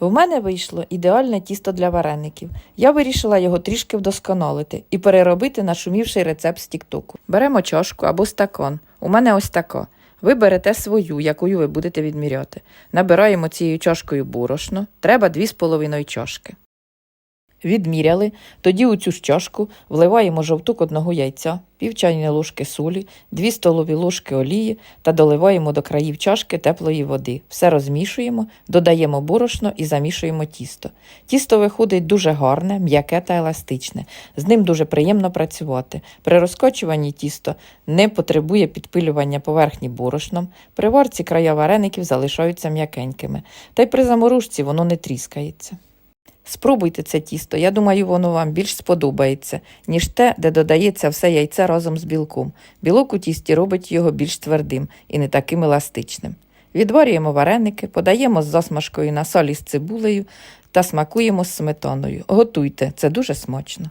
В мене вийшло ідеальне тісто для вареників. Я вирішила його трішки вдосконалити і переробити нашумівший рецепт з Тіктоку. Беремо чашку або стакан. У мене ось тако. Ви берете свою, якою ви будете відміряти. Набираємо цією чашкою борошно. Треба 2,5 чашки. Відміряли, тоді у цю ж чашку вливаємо жовток одного яйця, пів чайної ложки солі, 2 столові ложки олії та доливаємо до країв чашки теплої води. Все розмішуємо, додаємо борошно і замішуємо тісто. Тісто виходить дуже гарне, м'яке та еластичне. З ним дуже приємно працювати. При розкочуванні тісто не потребує підпилювання поверхні борошном. При варці края вареників залишаються м'якенькими. Та й при заморожці воно не тріскається. Спробуйте це тісто, я думаю, воно вам більш сподобається, ніж те, де додається все яйце разом з білком. Білок у тісті робить його більш твердим і не таким еластичним. Відварюємо вареники, подаємо з засмажкою на солі з цибулею та смакуємо з сметаною. Готуйте, це дуже смачно.